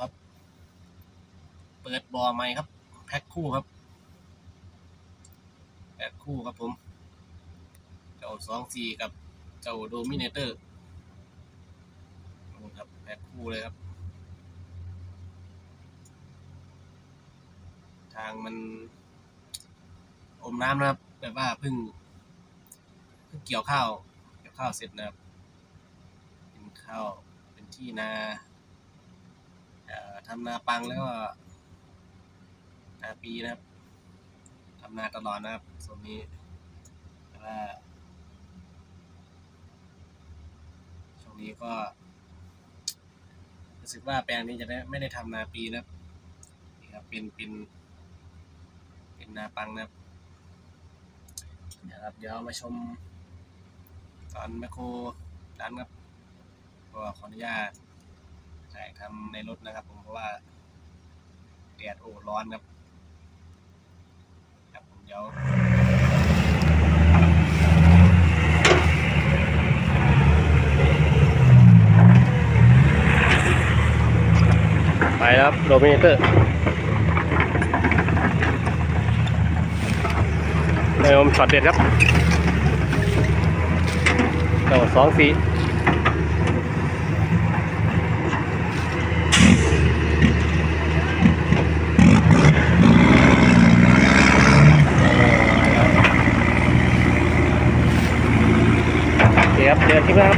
ครับ เปิดบอใหม่ครับ แพ็คคู่ครับ แพ็คคู่ครับผม เจ้าสองสี่กับเจ้าโดมิเนเตอร์ครับแพ็คคู่เลยครับ ทางมัน อมน้ำนะครับแบบว่าเพิ่งเพิ่งเกี่ยวข้าว เกี่ยวข้าวเสร็จนะครับ เป็นข้าว เป็นที่นา ทำนาปังแล้วก็นาปีนะครับทำนาตลอดนะครับส่วนนี้แต่ว่าช่วงนี้ก็รู้สึกว่าแปลงนี้จะได้ไม่ได้ทำนาปีนะครับนี่ครับเป็นเป็นเป็นนาปังนะครับเดี๋ยวครับเดี๋ยวมาชมตอนแมคโครดันครับก็ขออนุญาต ถ่ายทำในรถนะครับ ผมเพราะว่าแดดโอ้ร้อนครับ ครับผมเดี๋ยวไปแล้วครับโดมิเนเตอร์ในอมช็อตเด็ดครับเจ้าสองสี 这边